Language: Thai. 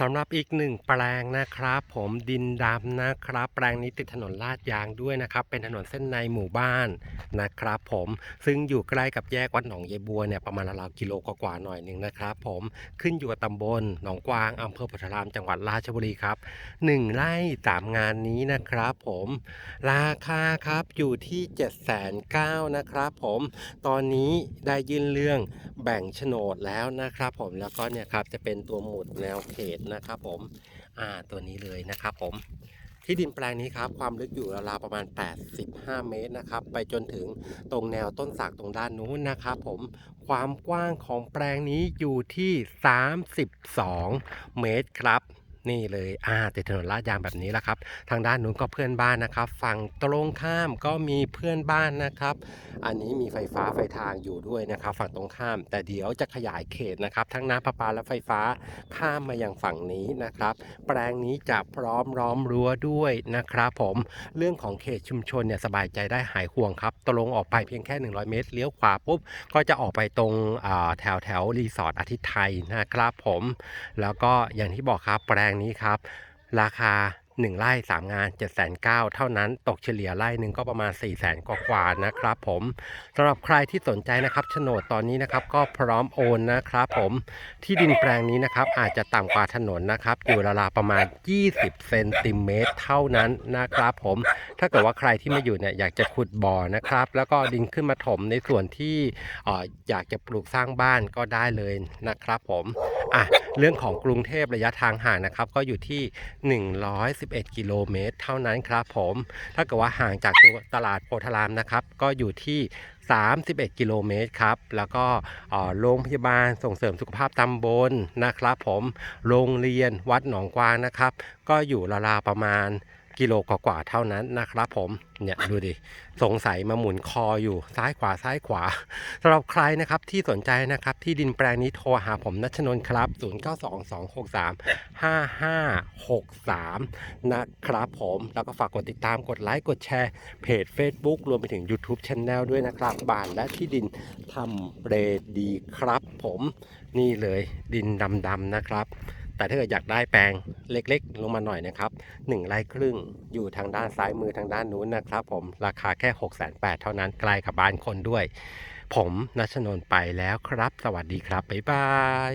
สำหรับอีกหนึ่งแปลงนะครับ ผมดินดำนะครับ แปลงนี้ติดถนนลาดยางด้วยนะครับ เป็นถนนเส้นในหมู่บ้านนะครับ ผมซึ่งอยู่ใกล้กับแยกวัดหนองยายบัวเนี่ยประมาณราวกิโลกว่าๆหน่อยหนึ่งนะครับ ผมขึ้นอยู่กับตำบลหนองกวางอำเภอโพธารามจังหวัดราชบุรีครับหนึ่งไร่สามงานนี้นะครับ ผมราคาครับอยู่ที่7จ็ดแสนเก้านะครับ ผมตอนนี้ได้ยื่นเรื่อง แบ่งโฉนดแล้วนะครับผมแล้วก็เนี่ยครับจะเป็นตัวหมุดแนวเขตนะครับผมอ่าตัวนี้เลยนะครับผมที่ดินแปลงนี้ครับความลึกอยู่ราวๆประมาณ 85 เมตรนะครับไปจนถึงตรงแนวต้นสักตรงด้านนู้นนะครับผมความกว้างของแปลงนี้อยู่ที่ 32 เมตรครับ นี่เลยอ่าติดถนนลาดยางแบบนี้แหละครับ ทางด้านนู้นก็เพื่อนบ้านนะครับ ฝั่งตรงข้ามก็มีเพื่อนบ้านนะครับ อันนี้มีไฟฟ้าไฟทางอยู่ด้วยนะครับ ฝั่งตรงข้าม แต่เดี๋ยวจะขยายเขตนะครับ ทั้งน้ำประปาและไฟฟ้าข้ามมาอยังฝั่งนี้นะครับ แปลงนี้จะพร้อมล้อมรั้วด้วยนะครับผมเรื่องของเขตชุมชนเนี่ยสบายใจได้หายห่วงครับตรงออกไปเพียงแค่ 100 เมตรเลี้ยวขวาปุ๊บก็จะออกไปตรงแถวแถวรีสอร์ทอาทิตย์ไทยนะครับผมแล้วก็อย่างที่บอกครับแปลงนี้ครับ ราคา 1 ไร่ 3 งาน 7 9 0 0 0เท่านั้นตกเฉลี่ยไร่หนึ่งก็ประมาณ 4 0 0แสนกว่าๆนะครับผมสำหรับใครที่สนใจนะครับโฉนดตอนนี้นะครับก็พร้อมโอนนะครับผมที่ดินแปลงนี้นะครับอาจจะต่ำกว่าถนนนะครับอยู่ราวๆประมาณ 20 เซนติเมตรเท่านั้นนะครับผมถ้าเกิดว่าใครที่มาอยู่เนี่ยอยากจะขุดบ่อนะครับ แล้วก็ดินขึ้นมาถมในส่วนที่เอ่ออยากจะปลูกสร้างบ้านก็ได้เลยนะครับผม อะเรื่องของกรุงเทพระยะทางห่างนะครับ ก็อยู่ที่ 111 กิโลเมตร เท่านั้นครับผม ถ้าเกิดว่าห่างจากตัวตลาดโพธารามนะครับ ก็อยู่ที่ 31 กิโลเมตรครับ แล้วก็โรงพยาบาลส่งเสริมสุขภาพตำบลนะครับ ผม โรงเรียนวัดหนองกวางนะครับ ก็อยู่ราวๆประมาณ กิโลกว่าๆเท่านั้นนะครับผมเนี่ยดูดิสงสัยมาหมุนคออยู่ซ้ายขวาซ้ายขวาสำหรับใครนะครับที่สนใจนะครับที่ดินแปลงนี้โทรหาผมนัชนน์ครับ 0922635563 นะครับผมแล้วก็ฝากกดติดตามกดไลค์กดแชร์เพจ Facebook รวมไปถึง YouTube Channel ด้วยนะครับบ้านและที่ดินทำเรดีครับผมนี่เลยดินดำๆนะครับ แต่ถ้าเกิดอยากได้แปลงเล็กๆ ลงมาหน่อยนะครับ1ไร่ครึ่งอยู่ทางด้านซ้ายมือทางด้านนู้นนะครับผมราคาแค่ 6 8 0 0 0เท่านั้นใกล้กับบ้านคนด้วย ผมนัชนน์ไปแล้วครับ สวัสดีครับ บ๊ายบาย